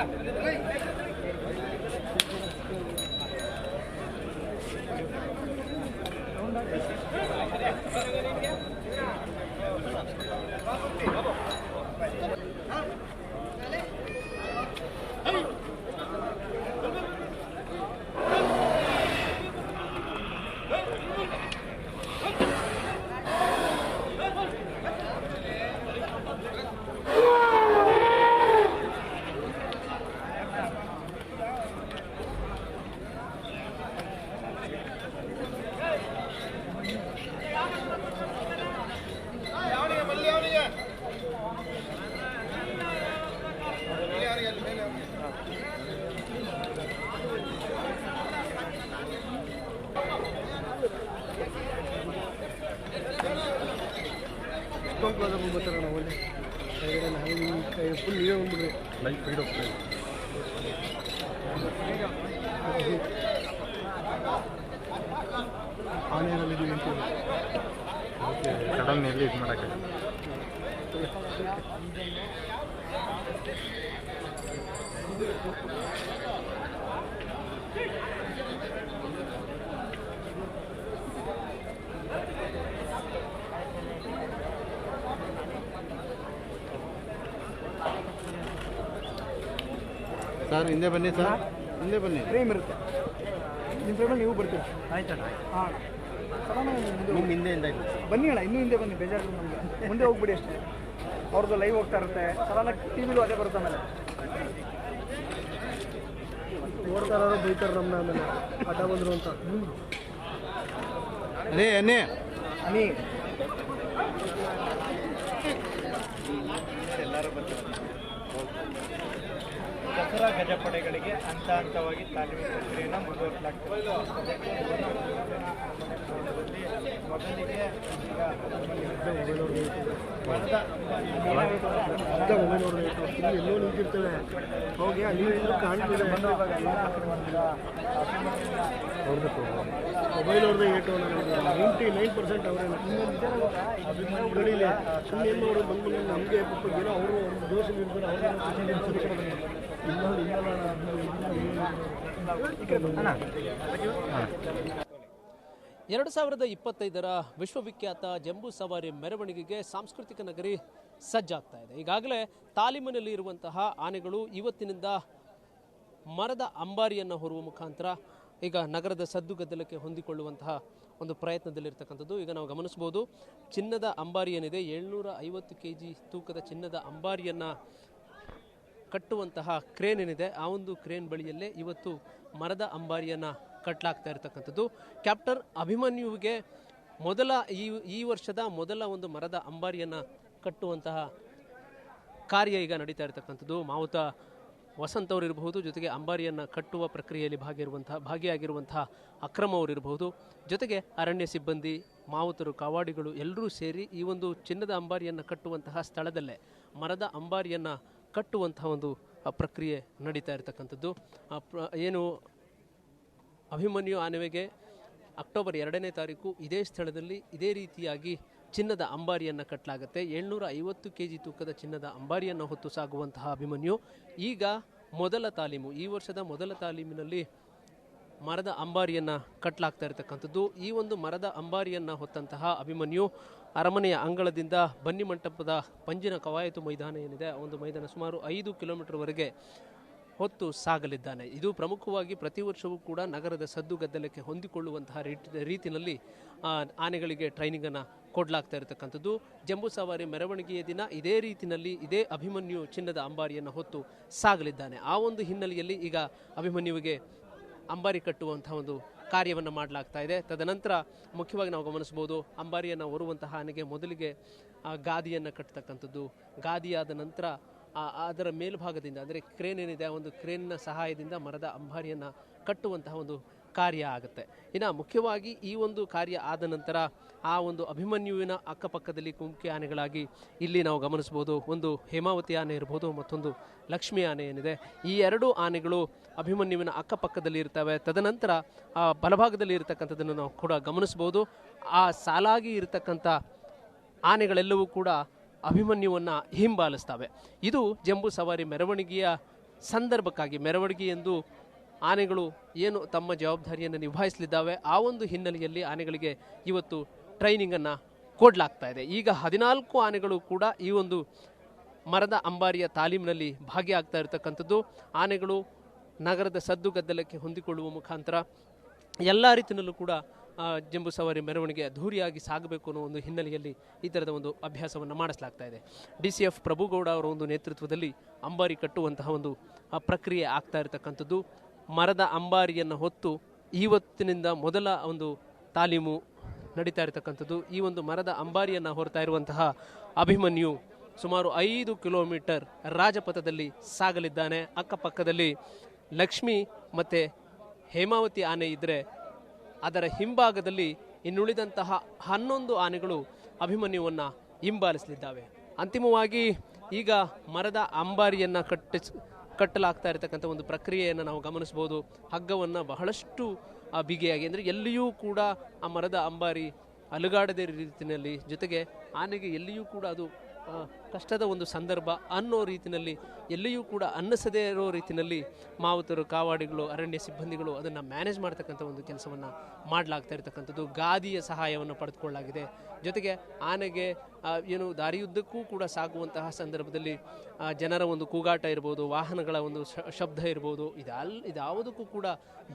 Vai, vai, vai. ನಾವು full ನೀವೇ ಬಂದ್ಬಿಡ್ರಿ ಲೈಫ್ ಫೀಡ್ ಹೋಗ್ತಾ ಇದೆ ಆನೆಯಲ್ಲಿ ಇದೀವಿ ಅಂತೀವಿ ಓಕೆ ಸಡನ್ ಎಲ್ಲಿ ಇದು ಮಾಡೋಕ್ಕೆ ಸರ್ ಹಿಂದೆ ಬನ್ನಿ ಸರ್. ಹಿಂದೆ ಬನ್ನಿ. ಪ್ರೇಮ್ ಇರುತ್ತೆ. ನಿಮ್ಮ ಫ್ರೆಂಡಲ್ಲಿ ನೀವು ಬರ್ತೀರಿ? ಆಯ್ತಣ್ಣ ಹಾಂ. ಹಿಂದೆ ಬನ್ನಿ ಅಣ್ಣ ಇನ್ನೂ ಹಿಂದೆ ಬನ್ನಿ ಬೇಜಾರು ನಮಗೆ? ಮುಂದೆ ಹೋಗ್ಬಿಡಿ ಅಷ್ಟೇ. ಅವ್ರದ್ದು ಲೈವ್ ಹೋಗ್ತಾ ಇರುತ್ತೆ. ಸಡನ್ನಾಗಿ ಟಿ ವಿಲೂ ಅದೇ ಬರುತ್ತೆ ಆಮೇಲೆ. ನೋಡ್ತಾರೋ ಬೈತಾರೆ ನಮ್ಮನ್ನ ಆಮೇಲೆ. ಅಡ್ಡ ಬಂದರು ಅಂತ. ಅದೇ ಎನ್ನಿ ಅನಿ ದಸರಾ ಗಜಪಡೆಗಳಿಗೆ ಹಂತ ಹಂತವಾಗಿ ತಾಲೀಮು ಪ್ರಕ್ರಿಯೆಯನ್ನು ಮುಂದುವರಿಸಲಾಗ್ತದೆ. ಮೊದಲಿಗೆ ಎಲ್ಲೋ ನಿಂತಿರ್ತೇವೆ ಹೋಗಿ ಅಲ್ಲಿ ಕಾಣ್ತಿದೆ ಮೊಬೈಲ್ ಅವ್ರದ್ದು ಏಟು ನೈಂಟಿ ನೈನ್ ಪರ್ಸೆಂಟ್ ಅವರೇ ಗಡಿಲಿ ಸುಮ್ಮನೆ ಏನು ಬಂದ್ಮೇಲೆ ಬಂದು ನಮಗೆ ಪಾಪ ಏನೋ ಅವರು ಅವ್ರ ದೋಷ ಇರ್ತಾರೆ ಎರಡು ಸಾವಿರದ ಇಪ್ಪತ್ತೈದರ ವಿಶ್ವವಿಖ್ಯಾತ ಜಂಬೂ ಸವಾರಿ ಮೆರವಣಿಗೆಗೆ ಸಾಂಸ್ಕೃತಿಕ ನಗರಿ ಸಜ್ಜಾಗ್ತಾ ಇದೆ. ಈಗಾಗಲೇ ತಾಲೀಮಿನಲ್ಲಿ ಇರುವಂತಹ ಆನೆಗಳು ಇವತ್ತಿನಿಂದ ಮರದ ಅಂಬಾರಿಯನ್ನು ಹೊರುವ ಮುಖಾಂತರ ಈಗ ನಗರದ ಸದ್ದುಗದ್ದಲಕ್ಕೆ ಹೊಂದಿಕೊಳ್ಳುವಂತಹ ಒಂದು ಪ್ರಯತ್ನದಲ್ಲಿರ್ತಕ್ಕಂಥದ್ದು. ಈಗ ನಾವು ಗಮನಿಸ್ಬೋದು ಚಿನ್ನದ ಅಂಬಾರಿ ಏನಿದೆ ಏಳ್ನೂರ ಐವತ್ತು ಕೆ ಜಿ ತೂಕದ ಚಿನ್ನದ ಅಂಬಾರಿಯನ್ನು ಕಟ್ಟುವಂತಹ ಕ್ರೇನ್ ಏನಿದೆ ಆ ಒಂದು ಕ್ರೇನ್ ಬಳಿಯಲ್ಲೇ ಇವತ್ತು ಮರದ ಅಂಬಾರಿಯನ್ನು ಕಟ್ಟಲಾಗ್ತಾ ಇರತಕ್ಕಂಥದ್ದು. ಕ್ಯಾಪ್ಟರ್ ಅಭಿಮನ್ಯುವಿಗೆ ಮೊದಲ ಈ ಈ ವರ್ಷದ ಮೊದಲ ಒಂದು ಮರದ ಅಂಬಾರಿಯನ್ನು ಕಟ್ಟುವಂತಹ ಕಾರ್ಯ ಈಗ ನಡೀತಾ ಇರತಕ್ಕಂಥದ್ದು. ಮಾವುತ ವಸಂತ ಅವರು ಇರಬಹುದು, ಜೊತೆಗೆ ಅಂಬಾರಿಯನ್ನು ಕಟ್ಟುವ ಪ್ರಕ್ರಿಯೆಯಲ್ಲಿ ಭಾಗಿರುವಂತಹ ಭಾಗಿಯಾಗಿರುವಂತಹ ಅಕ್ರಮ ಅವರು ಇರಬಹುದು. ಜೊತೆಗೆ ಅರಣ್ಯ ಸಿಬ್ಬಂದಿ, ಮಾವುತರು, ಕಾವಾಡಿಗಳು ಎಲ್ಲರೂ ಸೇರಿ ಈ ಒಂದು ಚಿನ್ನದ ಅಂಬಾರಿಯನ್ನು ಕಟ್ಟುವಂತಹ ಸ್ಥಳದಲ್ಲೇ ಮರದ ಅಂಬಾರಿಯನ್ನು ಕಟ್ಟುವಂತಹ ಒಂದು ಪ್ರಕ್ರಿಯೆ ನಡೀತಾ ಇರತಕ್ಕಂಥದ್ದು. ಏನು ಅಭಿಮನ್ಯು ಆನೆವೆಗೆ ಅಕ್ಟೋಬರ್ ಎರಡನೇ ತಾರೀಕು ಇದೇ ಸ್ಥಳದಲ್ಲಿ ಇದೇ ರೀತಿಯಾಗಿ ಚಿನ್ನದ ಅಂಬಾರಿಯನ್ನು ಕಟ್ಟಲಾಗುತ್ತೆ ಏಳ್ನೂರ ಐವತ್ತು ಕೆ ಜಿ ತೂಕದ ಚಿನ್ನದ ಅಂಬಾರಿಯನ್ನು ಹೊತ್ತು ಸಾಗುವಂತಹ ಅಭಿಮನ್ಯು. ಈಗ ಮೊದಲ ತಾಲೀಮು, ಈ ವರ್ಷದ ಮೊದಲ ತಾಲೀಮಿನಲ್ಲಿ ಮರದ ಅಂಬಾರಿಯನ್ನು ಕಟ್ಟಲಾಗ್ತಾ ಇರತಕ್ಕಂಥದ್ದು. ಈ ಒಂದು ಮರದ ಅಂಬಾರಿಯನ್ನು ಹೊತ್ತಂತಹ ಅಭಿಮನ್ಯು ಅರಮನೆಯ ಅಂಗಳದಿಂದ ಬನ್ನಿ ಮಂಟಪದ ಪಂಜಿನ ಕವಾಯತು ಮೈದಾನ ಏನಿದೆ, ಆ ಒಂದು ಮೈದಾನ ಸುಮಾರು ಐದು ಕಿಲೋಮೀಟರ್ವರೆಗೆ ಹೊತ್ತು ಸಾಗಲಿದ್ದಾನೆ. ಇದು ಪ್ರಮುಖವಾಗಿ ಪ್ರತಿ ವರ್ಷವೂ ಕೂಡ ನಗರದ ಸದ್ದುಗದ್ದಲಕ್ಕೆ ಹೊಂದಿಕೊಳ್ಳುವಂತಹ ರೀತಿ, ರೀತಿಯಲ್ಲಿ ಆನೆಗಳಿಗೆ ಟ್ರೈನಿಂಗನ್ನು ಕೊಡಲಾಗ್ತಾ ಇರತಕ್ಕಂಥದ್ದು. ಜಂಬೂ ಸವಾರಿ ಮೆರವಣಿಗೆಯ ದಿನ ಇದೇ ರೀತಿಯಲ್ಲಿ ಇದೇ ಅಭಿಮನ್ಯು ಚಿನ್ನದ ಅಂಬಾರಿಯನ್ನು ಹೊತ್ತು ಸಾಗಲಿದ್ದಾನೆ. ಆ ಒಂದು ಹಿನ್ನೆಲೆಯಲ್ಲಿ ಈಗ ಅಭಿಮನ್ಯುವಿಗೆ ಅಂಬಾರಿ ಕಟ್ಟುವಂತಹ ಒಂದು ಕಾರ್ಯವನ್ನು ಮಾಡಲಾಗ್ತಾ ಇದೆ. ತದನಂತರ ಮುಖ್ಯವಾಗಿ ನಾವು ಗಮನಿಸಬಹುದು ಅಂಬಾರಿಯನ್ನು ಹೊರುವಂತಹ ಆನೆಗೆ ಮೊದಲಿಗೆ ಗಾದಿಯನ್ನು ಕಟ್ಟತಕ್ಕಂಥದ್ದು. ಗಾದಿಯಾದ ನಂತರ ಅದರ ಮೇಲ್ಭಾಗದಿಂದ, ಅಂದರೆ ಕ್ರೇನ್ ಏನಿದೆ, ಆ ಒಂದು ಕ್ರೇನ್ನ ಸಹಾಯದಿಂದ ಮರದ ಅಂಬಾರಿಯನ್ನು ಕಟ್ಟುವಂತಹ ಒಂದು ಕಾರ್ಯ ಆಗುತ್ತೆ. ಇನ್ನು ಮುಖ್ಯವಾಗಿ ಈ ಒಂದು ಕಾರ್ಯ ಆದ ನಂತರ ಆ ಒಂದು ಅಭಿಮನ್ಯುವಿನ ಅಕ್ಕಪಕ್ಕದಲ್ಲಿ ಕುಮ್ಕಿ ಆನೆಗಳಾಗಿ ಇಲ್ಲಿ ನಾವು ಗಮನಿಸ್ಬೋದು ಒಂದು ಹೇಮಾವತಿ ಆನೆ ಇರ್ಬೋದು, ಮತ್ತೊಂದು ಲಕ್ಷ್ಮಿ ಆನೆ ಏನಿದೆ. ಈ ಎರಡು ಆನೆಗಳು ಅಭಿಮನ್ಯುವಿನ ಅಕ್ಕಪಕ್ಕದಲ್ಲಿ ಇರ್ತವೆ. ತದನಂತರ ಆ ಬಲಭಾಗದಲ್ಲಿ ಇರತಕ್ಕಂಥದ್ದನ್ನು ನಾವು ಕೂಡ ಗಮನಿಸ್ಬೋದು ಆ ಸಾಲಾಗಿ ಇರತಕ್ಕಂಥ ಆನೆಗಳೆಲ್ಲವೂ ಕೂಡ ಅಭಿಮನ್ಯುವನ್ನು ಹಿಂಬಾಲಿಸ್ತವೆ. ಇದು ಜಂಬೂ ಸವಾರಿ ಮೆರವಣಿಗೆಯ ಸಂದರ್ಭಕ್ಕಾಗಿ, ಮೆರವಣಿಗೆ ಎಂದು ಆನೆಗಳು ಏನು ತಮ್ಮ ಜವಾಬ್ದಾರಿಯನ್ನು ನಿಭಾಯಿಸಲಿದ್ದಾವೆ, ಆ ಒಂದು ಹಿನ್ನೆಲೆಯಲ್ಲಿ ಆನೆಗಳಿಗೆ ಇವತ್ತು ಟ್ರೈನಿಂಗನ್ನು ಕೊಡಲಾಗ್ತಾ ಇದೆ. ಈಗ ಹದಿನಾಲ್ಕು ಆನೆಗಳು ಕೂಡ ಈ ಒಂದು ಮರದ ಅಂಬಾರಿಯ ತಾಲೀಮಿನಲ್ಲಿ ಭಾಗಿಯಾಗ್ತಾ ಇರತಕ್ಕಂಥದ್ದು. ಆನೆಗಳು ನಗರದ ಸದ್ದುಗದ್ದಲಕ್ಕೆ ಹೊಂದಿಕೊಳ್ಳುವ ಮುಖಾಂತರ ಎಲ್ಲ ರೀತಿಯಲ್ಲೂ ಕೂಡ ಜಂಬು ಸವಾರಿ ಮೆರವಣಿಗೆ ಅದ್ಧೂರಿಯಾಗಿ ಸಾಗಬೇಕು ಅನ್ನೋ ಒಂದು ಹಿನ್ನೆಲೆಯಲ್ಲಿ ಈ ಥರದ ಒಂದು ಅಭ್ಯಾಸವನ್ನು ಮಾಡಿಸಲಾಗ್ತಾ ಇದೆ. ಡಿ ಸಿ ಎಫ್ ಪ್ರಭುಗೌಡ ಅವರ ಒಂದು ನೇತೃತ್ವದಲ್ಲಿ ಅಂಬಾರಿ ಕಟ್ಟುವಂತಹ ಒಂದು ಪ್ರಕ್ರಿಯೆ ಆಗ್ತಾ ಇರತಕ್ಕಂಥದ್ದು. ಮರದ ಅಂಬಾರಿಯನ್ನು ಹೊತ್ತು ಇವತ್ತಿನಿಂದ ಮೊದಲ ಒಂದು ತಾಲೀಮು ನಡೀತಾ ಇರತಕ್ಕಂಥದ್ದು. ಈ ಒಂದು ಮರದ ಅಂಬಾರಿಯನ್ನು ಹೊರತಾ ಇರುವಂತಹ ಅಭಿಮನ್ಯು ಸುಮಾರು ಐದು ಕಿಲೋಮೀಟರ್ ರಾಜಪಥದಲ್ಲಿ ಸಾಗಲಿದ್ದಾನೆ. ಅಕ್ಕಪಕ್ಕದಲ್ಲಿ ಲಕ್ಷ್ಮಿ ಮತ್ತು ಹೇಮಾವತಿ ಆನೆ ಇದ್ದರೆ ಅದರ ಹಿಂಭಾಗದಲ್ಲಿ ಇನ್ನುಳಿದಂತಹ ಹನ್ನೊಂದು ಆನೆಗಳು ಅಭಿಮನ್ಯುವನ್ನು ಹಿಂಬಾಲಿಸಲಿದ್ದಾವೆ. ಅಂತಿಮವಾಗಿ ಈಗ ಮರದ ಅಂಬಾರಿಯನ್ನು ಕಟ್ಟಿಸ್ ಕಟ್ಟಲಾಗ್ತಾ ಇರತಕ್ಕಂಥ ಒಂದು ಪ್ರಕ್ರಿಯೆಯನ್ನು ನಾವು ಗಮನಿಸ್ಬೋದು. ಹಗ್ಗವನ್ನು ಬಹಳಷ್ಟು ಬಿಗಿಯಾಗಿ ಅಂದರೆ ಎಲ್ಲಿಯೂ ಕೂಡ ಆ ಮರದ ಅಂಬಾರಿ ಅಲುಗಾಡದೇ ರೀತಿಯಲ್ಲಿ ಜೊತೆಗೆ ಆನೆಗೆ ಎಲ್ಲಿಯೂ ಕೂಡ ಅದು ಕಷ್ಟದ ಒಂದು ಸಂದರ್ಭ ಅನ್ನೋ ರೀತಿಯಲ್ಲಿ ಎಲ್ಲಿಯೂ ಕೂಡ ಅನ್ನಿಸದೇ ಇರೋ ರೀತಿಯಲ್ಲಿ ಮಾವುತರು, ಕಾವಾಡಿಗಳು, ಅರಣ್ಯ ಸಿಬ್ಬಂದಿಗಳು ಅದನ್ನು ಮ್ಯಾನೇಜ್ ಮಾಡ್ತಕ್ಕಂಥ ಒಂದು ಕೆಲಸವನ್ನು ಮಾಡಲಾಗ್ತಾ ಇರತಕ್ಕಂಥದ್ದು. ಗಾದಿಯ ಸಹಾಯವನ್ನು ಪಡೆದುಕೊಳ್ಳಲಾಗಿದೆ. ಜೊತೆಗೆ ಆನೆಗೆ ಏನು ದಾರಿಯುದ್ದಕ್ಕೂ ಕೂಡ ಸಾಗುವಂತಹ ಸಂದರ್ಭದಲ್ಲಿ ಜನರ ಒಂದು ಕೂಗಾಟ ಇರ್ಬೋದು, ವಾಹನಗಳ ಒಂದು ಶಬ್ದ ಇರ್ಬೋದು, ಇದಲ್ ಇದ್ಯಾವುದಕ್ಕೂ ಕೂಡ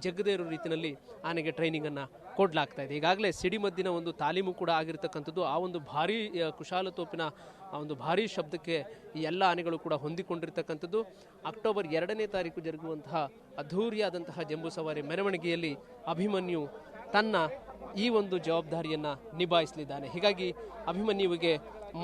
ಜಗ್ಗದೇ ಇರೋ ರೀತಿಯಲ್ಲಿ ಆನೆಗೆ ಟ್ರೈನಿಂಗನ್ನು ಕೊಡಲಾಗ್ತಾ ಇದೆ. ಈಗಾಗಲೇ ಸಿಡಿಮದ್ದಿನ ಒಂದು ತಾಲೀಮು ಕೂಡ ಆಗಿರ್ತಕ್ಕಂಥದ್ದು, ಆ ಒಂದು ಭಾರೀ ಕುಶಾಲತೋಪಿನ ಆ ಒಂದು ಭಾರೀ ಶಬ್ದಕ್ಕೆ ಈ ಎಲ್ಲ ಆನೆಗಳು ಕೂಡ ಹೊಂದಿಕೊಂಡಿರ್ತಕ್ಕಂಥದ್ದು. ಅಕ್ಟೋಬರ್ ಎರಡನೇ ತಾರೀಕು ಜರುಗುವಂತಹ ಅದ್ಧೂರಿಯಾದಂತಹ ಜಂಬೂ ಸವಾರಿ ಮೆರವಣಿಗೆಯಲ್ಲಿ ಅಭಿಮನ್ಯು ತನ್ನ ಈ ಒಂದು ಜವಾಬ್ದಾರಿಯನ್ನು ನಿಭಾಯಿಸಲಿದ್ದಾನೆ. ಹೀಗಾಗಿ ಅಭಿಮನ್ಯುವಿಗೆ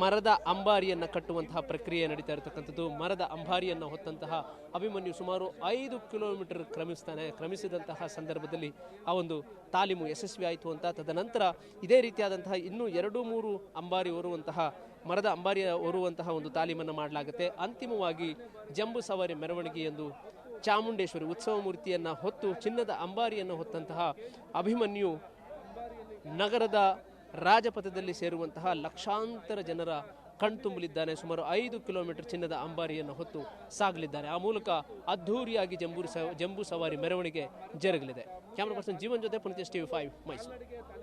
ಮರದ ಅಂಬಾರಿಯನ್ನು ಕಟ್ಟುವಂತಹ ಪ್ರಕ್ರಿಯೆ ನಡೀತಾ ಇರತಕ್ಕಂಥದ್ದು. ಮರದ ಅಂಬಾರಿಯನ್ನು ಹೊತ್ತಂತಹ ಅಭಿಮನ್ಯು ಸುಮಾರು ಐದು ಕಿಲೋಮೀಟರ್ ಕ್ರಮಿಸ್ತಾನೆ. ಕ್ರಮಿಸಿದಂತಹ ಸಂದರ್ಭದಲ್ಲಿ ಆ ಒಂದು ತಾಲೀಮು ಯಶಸ್ವಿ ಆಯಿತು ಅಂತ ತದನಂತರ ಇದೇ ರೀತಿಯಾದಂತಹ ಇನ್ನೂ ಎರಡು ಮೂರು ಅಂಬಾರಿ ಹೊರುವಂತಹ ಮರದ ಅಂಬಾರಿಯ ಹೊರುವಂತಹ ಒಂದು ತಾಲೀಮನ್ನು ಮಾಡಲಾಗುತ್ತೆ. ಅಂತಿಮವಾಗಿ ಜಂಬು ಸವಾರಿ ಮೆರವಣಿಗೆ ಎಂದು ಚಾಮುಂಡೇಶ್ವರಿ ಉತ್ಸವ ಮೂರ್ತಿಯನ್ನು ಹೊತ್ತು ಚಿನ್ನದ ಅಂಬಾರಿಯನ್ನು ಹೊತ್ತಂತಹ ಅಭಿಮನ್ಯು ನಗರದ ರಾಜಪಥದಲ್ಲಿ ಸೇರುವಂತಹ ಲಕ್ಷಾಂತರ ಜನರ ಕಣ್ತುಂಬಲಿದ್ದಾನೆ. ಸುಮಾರು ಐದು ಕಿಲೋಮೀಟರ್ ಚಿನ್ನದ ಅಂಬಾರಿಯನ್ನು ಹೊತ್ತು ಸಾಗಲಿದ್ದಾರೆ. ಆ ಮೂಲಕ ಅದ್ಧೂರಿಯಾಗಿ ಜಂಬೂ ಸ- ಜಂಬೂ ಸವಾರಿ ಮೆರವಣಿಗೆ ಜರುಗಲಿದೆ. ಕ್ಯಾಮ್ರಾ ಪರ್ಸನ್ ಜೀವನ್ ಜೊತೆ ಪುನೀತ್ ಟಿವಿ ಫೈವ್ ಮೈಸೂರು.